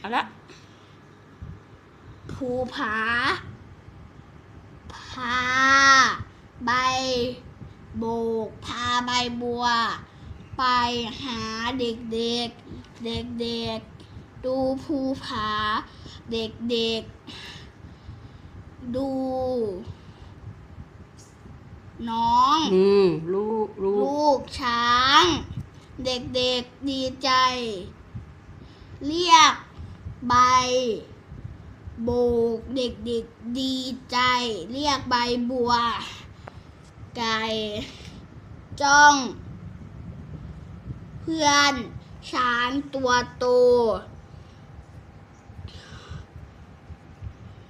เอาละภูผาพาใบโบก พาใบบัว ไปหาเด็กๆเด็กๆดูภูผาเด็กๆดู น้อง อืมลูกลูกลูกช้าง เด็กๆดีใจ เรียก ใบ โบกเด็กๆดีใจ เรียกใบบัว ไก่ จ้อง เพื่อนช้างตัวโต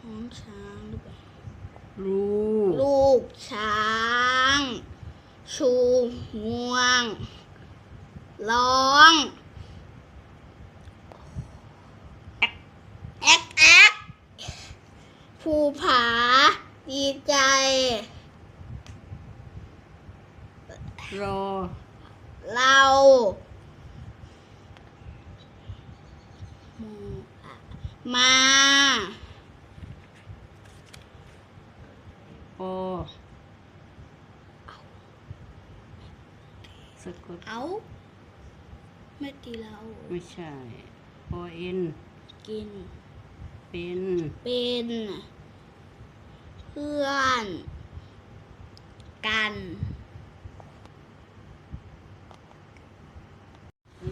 น้องช้างหรือเปล่าลูก ลูกช้าง ชูงวง ร้อง แอกแอกภูผา ดีใจ รอ เรา มาปอสะกด เอาไม่ตีเรา ไม่ใช่ปอเอ็น กิน เป็น เป็น เพื่อน กัน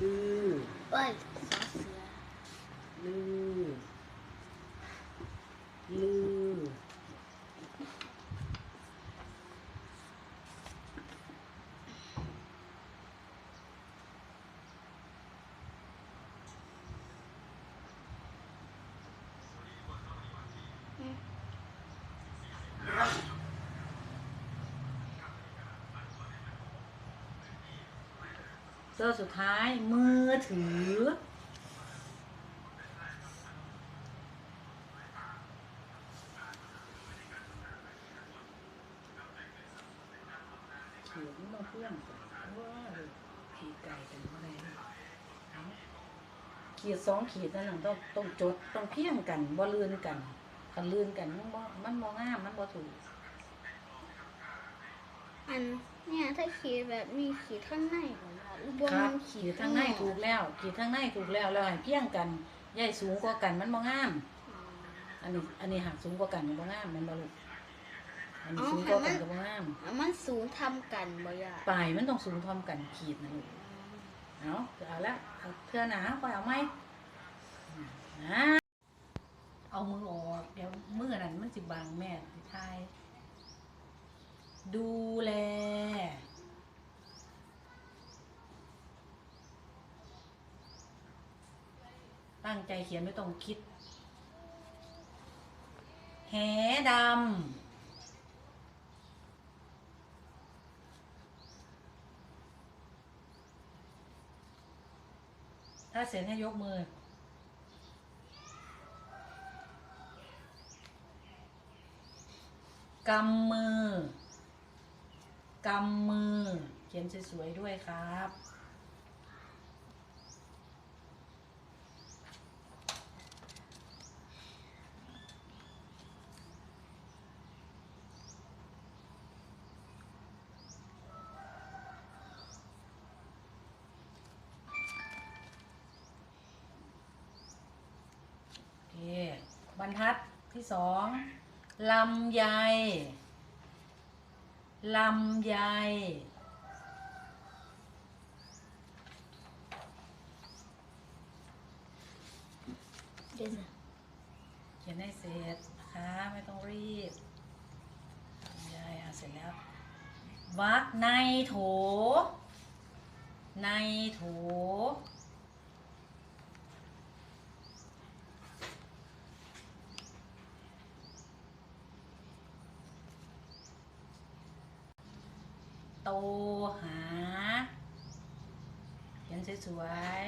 ลือ เอ้ยสอเสือ ลือลือ ตัวสุดท้ายมือถือ ถือไม่ต้องเพื่อนกันว้าขีดไก่กันอะไรเขีดสองขีดนั่นต้องต้องจดต้องเพียงกันบ่ลื่นกันคันลื่นกันมันบ่มันบ่งามมันบ่ถูกอันเนี่ยถ้าขีดแบบมีขีดข้างในเหรอหรื อบนครับมันขีขีดดทางในถูกแล้วขีดทางในถูกแล้วแล้วให้เพียงกันใหญ่สูงกว่ากันมันบ่งาม อันนี้ อันนี้หักสูงกว่ากันมันบ่งามมันบ่ลูกอันนี้สูงกว่ากันก็บ่งามแล้วมันสูงทำกันบ่ยากปลายมันต้องสูงพร้อมกันขีดนะลูก เอาเอาละเอาเพื่อหนาปล่อยเอาไหมนะเอามือออก เดี๋ยวมือนั้นมันสิบางแม่สิทาย ดูแล ตั้งใจเขียนไม่ต้องคิด แหดำ ถ้าเสร็จให้ยกมือ กำมือ กำมือ เขียนสวยๆด้วยครับ โอเค บรรทัดที่สองลำไยลำไยเดี๋ยวนะเขียนให้เสร็จนะคะไม่ต้องรีบลำไยอะเสร็จแล้ววักในโถ ในโถ ตหาเขียนสวย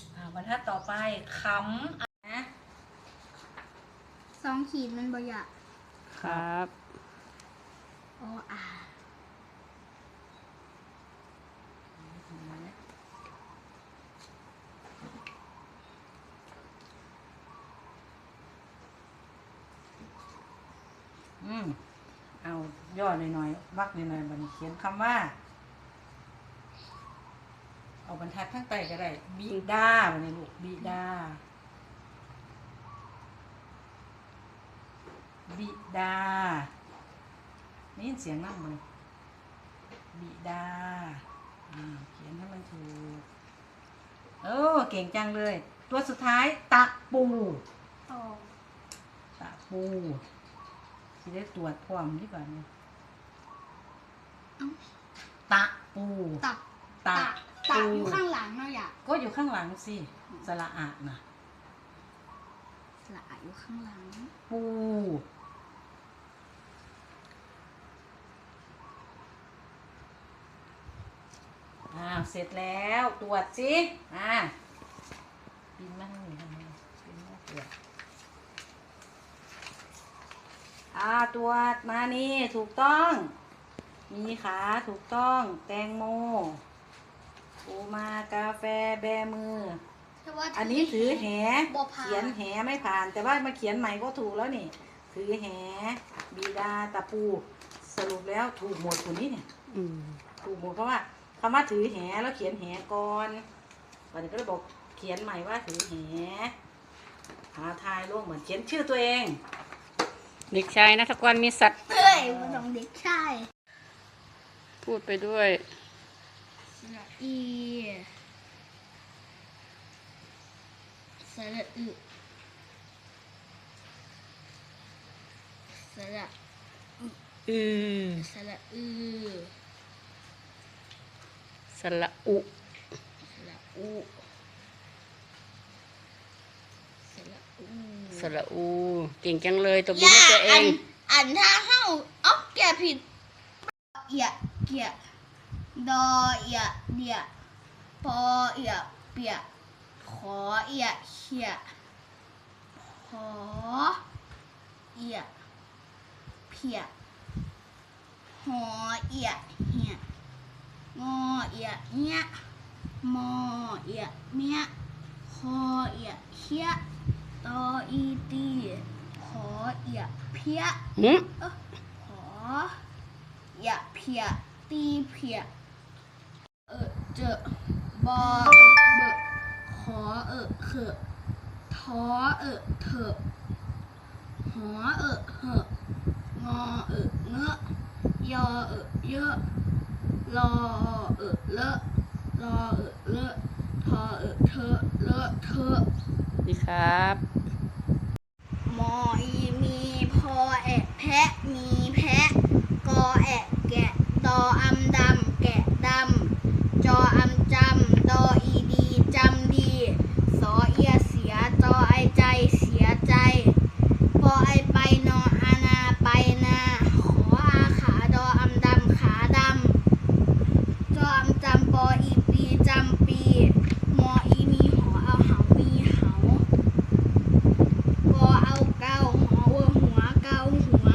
ๆอ่าบรรทัดต่อไปขำอะนะสองขีดมันบ่ยากครับออา อืมเอา ย่อหน่อยๆวักหน่อยๆบัดนเขียนคำว่า เอาบรรทัดข้างใต้ก็ได้บิดาบันนี้ลูกบิดาบิดานี่เสียงนั่งเลยบิดาอ่าเขียนให้มันถูกโอ้เก่งจังเลย ตัวสุดท้ายตะปูตอตะปูที่ได้ตรวจพร้อมดีกว่าเนี่ย ตะปูตักตะตักปูอยู่ข้างหลังเนาะอย่าก็อยู่ข้างหลังสิสระอะนะสละอาอยู่ข้างหลัง ปูอ้าวเสร็จแล้วตรวจสิอ่าบินมาทางนี้ทางนี้บินมาตรวจอ่าตรวจมานี่ถูกต้อง มีขาถูกต้อง แตงโมปูมากาแฟแบมือ แต่ว่าอันนี้ถือแหบ่ผ่าน เขียนแหไม่ผ่าน แต่ว่ามาเขียนใหม่ก็ถูกแล้วนี่ ถือแหบีดาตะปู สรุปแล้วถูกหมดคนนี้เนี่ย อืมถูกหมดเพราะว่าคำว่าถือแหแล้วเขียนแหก่อนวันนี้ก็เลยบอกเขียนใหม่ว่าถือแหหาทายลงเหมือนเขียนชื่อตัวเอง เด็กชายนัทกรมีสัตว์ เอ้ยมันต้องเด็กชาย พูดไปด้วยสระอีสระอึสระอือสระอือสระอุสระอุสระอูสระอูเก่งจังเลยตบมือให้ตัวเอง อันถ้าเข้าเอ้าแกผิดเอีย เกียดอเอียเดียปอเอียเปียขอเอียเขียขอเอียเพียหอเอียเหียงอเอียเนี้ยมอเอียเมียคอเอียเคียตออีตีขอเอียเพียหืมเอ้อขออย่าเพีย ตีเพียเออเจอบอเออเบอขอเออเขอทอเออเถอะหอเออเหอะงอเออเงอะยอเออเยอะรอเออเลอะรอเออเลอะทอเออเธอะเลอะเธอะดีครับมออีมีพอแอะแพะมีแพะ กอแอะแกะดออำดำแกะดำจออำจำดออีดีจำดีสอเอียเสียจอไอใจเสียใจพอไอไปนออานาไปนาขออาขาดออำดำขาดำจออำจำปออีปีจำปีมออีมีหอเอาเหามีเหา พอเอาเกาหอวัวหัวเกาหัว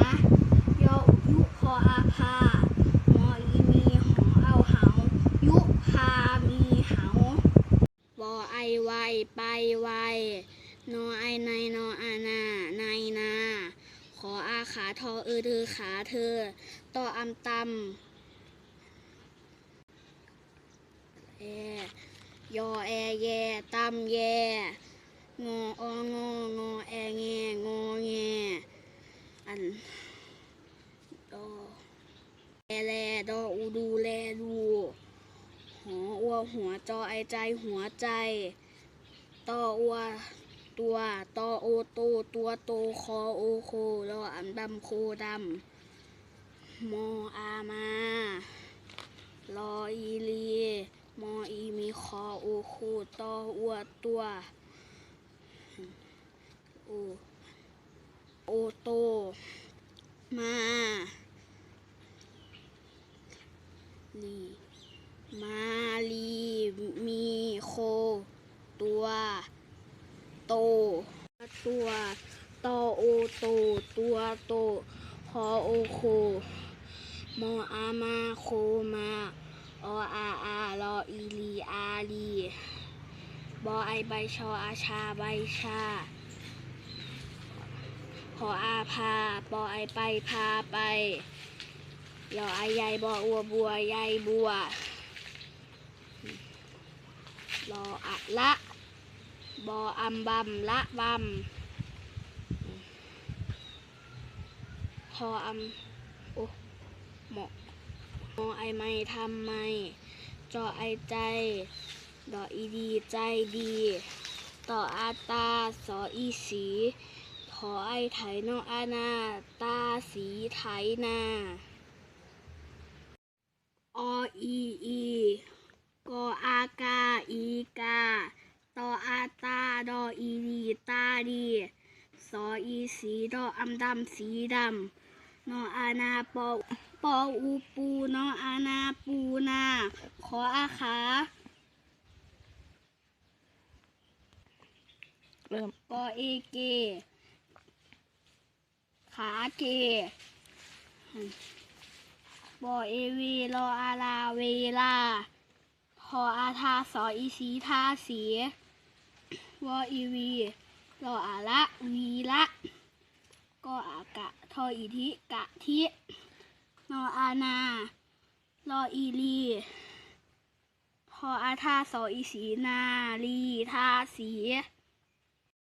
ยออุยุพออาพาหมออีมีหอเอาเหายุพามีเหาบอ ไอไปไวนอไอในนออานาในนา ขออาขาทอเออเธอขาเธอต่ออำตำแอยอแอแยตำแย งอององอแอแงงอแงอันดอแอแลดออูดูแลดูหออัวหัวจอไอใจหัวใจ ตออัวตัวตอโอโตตัวโตคอโอโครออันดำโคดำโมอามารออีลีมออีมีคอโอโคตออัวตัวโอโอโตมาลีมาลี มีโค ตัว โต ตัวตอ โอโตตัวโอโอโคมออามาโคมาออาอารออีลีอาลีบอไอใบชออาชาใบชาพออาพาปอไอไปพาไปยอไอใหญ่บออัวบัวใหญ่บัวรออะละบออัมบัมละบัม ออัมโอ้หมอมอไอไม่ทำไม่ จอไอใจ ดออีดีใจดี ต่ออาตา สออีสีทอไอไถนออาณาตาสีไถนาออีอีกออากาอีกาตออาตาดออีดีตาดี สออีสีดออำดำสีดำ นออานาปอปออูปูนออานาปูนา ขออาขาเริ่มปอเอเก ขาเกบอเอวีรออาลาเวลาพออาทาสออีสีทาสีวออีวีรออาละวีละ ก็อากะ ทออีทิกะทิ นออานา รออีลี พออาทาสออีสีนาลีทาสี